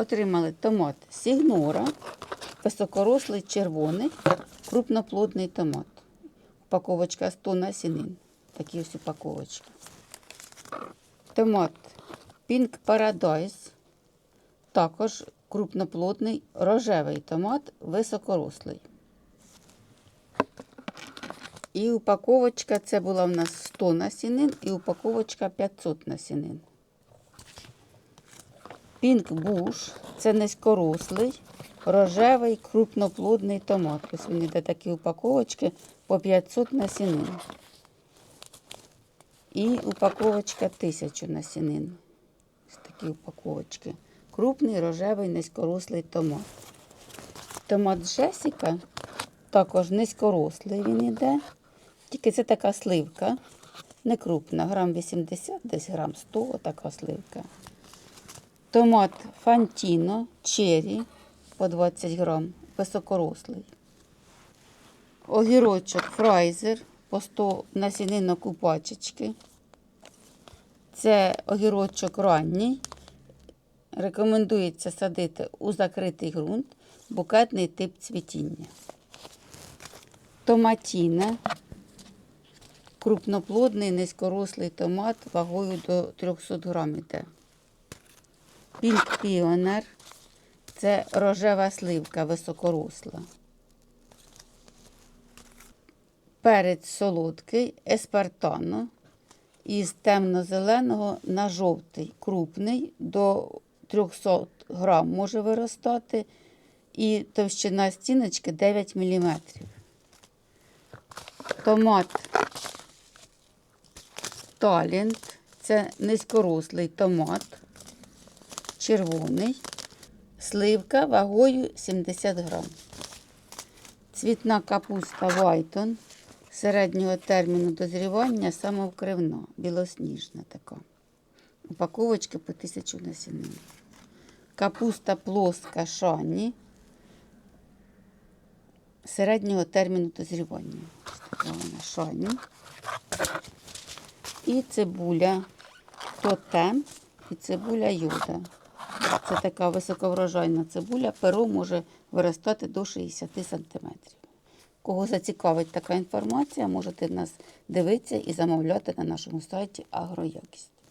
Отримали томат Сігнора, високорослий червоний, крупноплодний томат. Упаковочка 100 насінин. Такі ось упаковочки. Томат Pink Paradise. Також крупноплодний рожевий томат високорослий. І упаковочка це була в нас 100 насінин і упаковочка 500 насінин. Пінк буш це низькорослий, рожевий, крупноплодний томат. Ось він йде такі упаковочки по 500 насінин. І упаковочка 1000 насінин. Ось такі упаковочки. Крупний, рожевий, низькорослий томат. Томат Джесіка також низькорослий він іде. Тільки це така сливка, не крупна, грам 80, десь грам 100, така сливка. Томат Фантіно, черрі по 20 грам, високорослий. Огірочок Фрайзер по 100 насінинок у пачечки. Це огірочок ранній. Рекомендується садити у закритий ґрунт, букетний тип цвітіння. Томатіна. Крупноплодний низькорослий томат вагою до 300 грам іде. Пінк Піонер це рожева сливка високоросла. Перець солодкий, еспартано із темно-зеленого на жовтий, крупний, до 300 грам може виростати, і товщина стіночки 9 мм. Томат Талент це низькорослий томат, червоний, сливка вагою 70 грам. Цвітна капуста Вайтон середнього терміну дозрівання самовкривна, білосніжна така. Упаковочки по 1000 насінин. Капуста плоска шані середнього терміну дозрівання. Така вона шані. І цибуля тотем і цибуля йода. Це така високоврожайна цибуля, перо може виростати до 60 см. Кого зацікавить така інформація, можете нас дивитися і замовляти на нашому сайті Агроякість.